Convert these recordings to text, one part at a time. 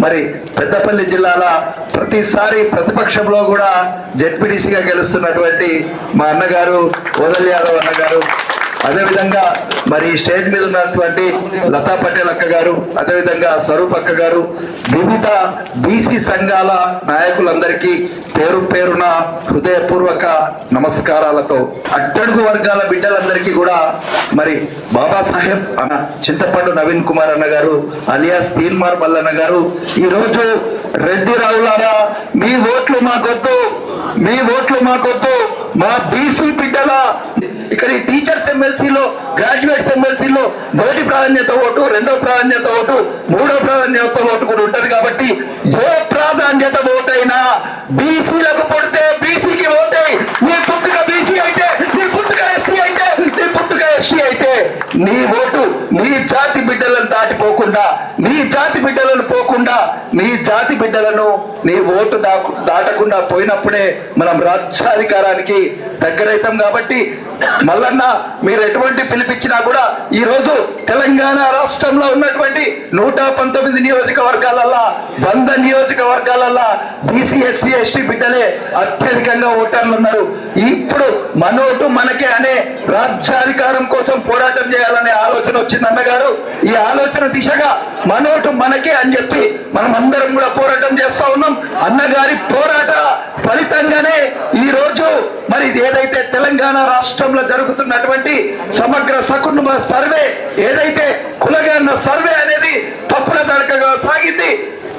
మరి పెద్దపల్లి జిల్లాల ప్రతిసారి ప్రతిపక్షంలో కూడా జెడ్పీడీసీగా గెలుస్తున్నటువంటి మా అన్నగారు ఓదల్ యాదవ్ అన్నగారు అదేవిధంగా మరి స్టేజ్ మీద ఉన్నటువంటి లతా పటేల్ అక్క గారు అదేవిధంగా స్వరూప్ అక్క గారు వివిధ బీసీ సంఘాల నాయకులందరికీ పేరు పేరున హృదయపూర్వక నమస్కారాలతో అట్టడుగు వర్గాల బిడ్డలందరికీ కూడా మరి బాబాసాహెబ్ అన్న చింతపండు నవీన్ కుమార్ అన్న గారు అలియాస్ తీన్మార్ మల్లన్న గారు ఈరోజు రెడ్డి రావులారా మీ ఓట్లు మాకొద్దు మీ ఓట్లు మాకొద్దు మా బీసీ బిడ్డల ఇక్కడ ఎమ్మెల్సీలో గ్రాడ్యుయేట్స్ ఎమ్మెల్సీలో మొదటి ప్రాధాన్యత ఓటు రెండో ప్రాధాన్యత ఓటు మూడో ప్రాధాన్యత ఓటు కూడా ఉంటది కాబట్టి ఏ ప్రాధాన్యత ఓటైనా బీసీలకు పుడితే బీసీకి ఓటై నీ పుట్టుక బీసీ అయితే నీ పుట్టుక ఎస్సీ అయితే నీ పుట్టుక ఎస్సీ అయితే నీ ఓటు నీ జాతి బిడ్డలను దాటిపోకుండా నీ జాతి బిడ్డలను పోకుండా నీ జాతి బిడ్డలను నీ ఓటు దాకు దాటకుండా పోయినప్పుడే మనం రాజ్యాధికారానికి దగ్గరైతాం కాబట్టి మల్లన్న మీరు ఎటువంటి పిలిపించినా కూడా ఈ రోజు తెలంగాణ రాష్ట్రంలో ఉన్నటువంటి నూట పంతొమ్మిది నియోజకవర్గాలల్లా వంద నియోజకవర్గాలల్లా బీసీ ఎస్సీ ఎస్టీ బిడ్డలే అత్యధికంగా ఓటర్లు ఉన్నారు ఇప్పుడు మనోటు మనకే అనే రాజ్యాధికారం కోసం పోరాటం చేయాలనే ఆలోచన వచ్చింది అన్నగారు. ఈ ఆలోచన దిశగా మనోటు మనకే అని చెప్పి మనం అందరం కూడా పోరాటం చేస్తా ఉన్నాం. అన్నగారి పోరాట ఫలితంగానే ఈ రోజు మరి ఇది ఏదైతే తెలంగాణ రాష్ట్రంలో జరుగుతున్నటువంటి సమగ్ర సకుటుంబ సర్వే ఏదైతే కులగన్న సర్వే అనేది తప్పుల తడకగా సాగింది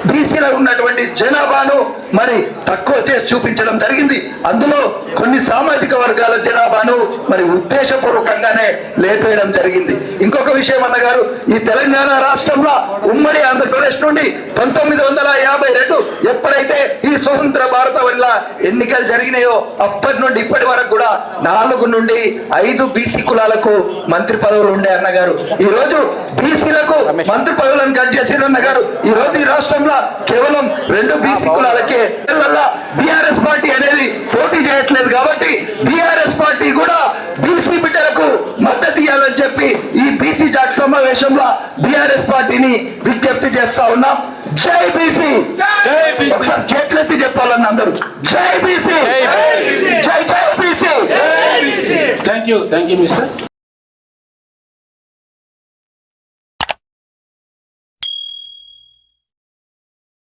బీసీలో ఉన్నటువంటి జనాభాను మరి తక్కువ చేసి చూపించడం జరిగింది. అందులో కొన్ని సామాజిక వర్గాల జనాభాను మరి ఉద్దేశపూర్వకంగానే లేపేయడం జరిగింది. ఇంకొక విషయం అన్నగారు ఈ తెలంగాణ రాష్ట్రంలో ఉమ్మడి ఆంధ్రప్రదేశ్ నుండి పంతొమ్మిది వందల యాభై రెండు ఎప్పుడైతే ఈ స్వతంత్ర భారత వల్ల ఎన్నికలు జరిగినాయో అప్పటి నుండి ఇప్పటి వరకు కూడా నాలుగు నుండి ఐదు బీసీ కులాలకు మంత్రి పదవులు ఉండే అన్నగారు ఈ రోజు బీసీలకు మంత్రి పదవులను కట్ చేసిన అన్నగారు ఈ రోజు ఈ రాష్ట్రంలో కేవలం రెండు బీసీ కులాలకే. బీఆర్ఎస్ పార్టీ అనేది పోటీ చేయట్లేదు కాబట్టి బీఆర్ఎస్ పార్టీ కూడా బీసీ బిడ్డలకు మద్దతు ఇవ్వాలని చెప్పి ఈ బీసీ జాతి సమావేశంలో బీఆర్ఎస్ పార్టీని విజ్ఞప్తి చేస్తా ఉన్నాం. జై బీసీ. ఒకసారి చేతులెత్తి చెప్పాలన్న అందరూ. జై బీసీ. జై జై BC. Thank you thank you mister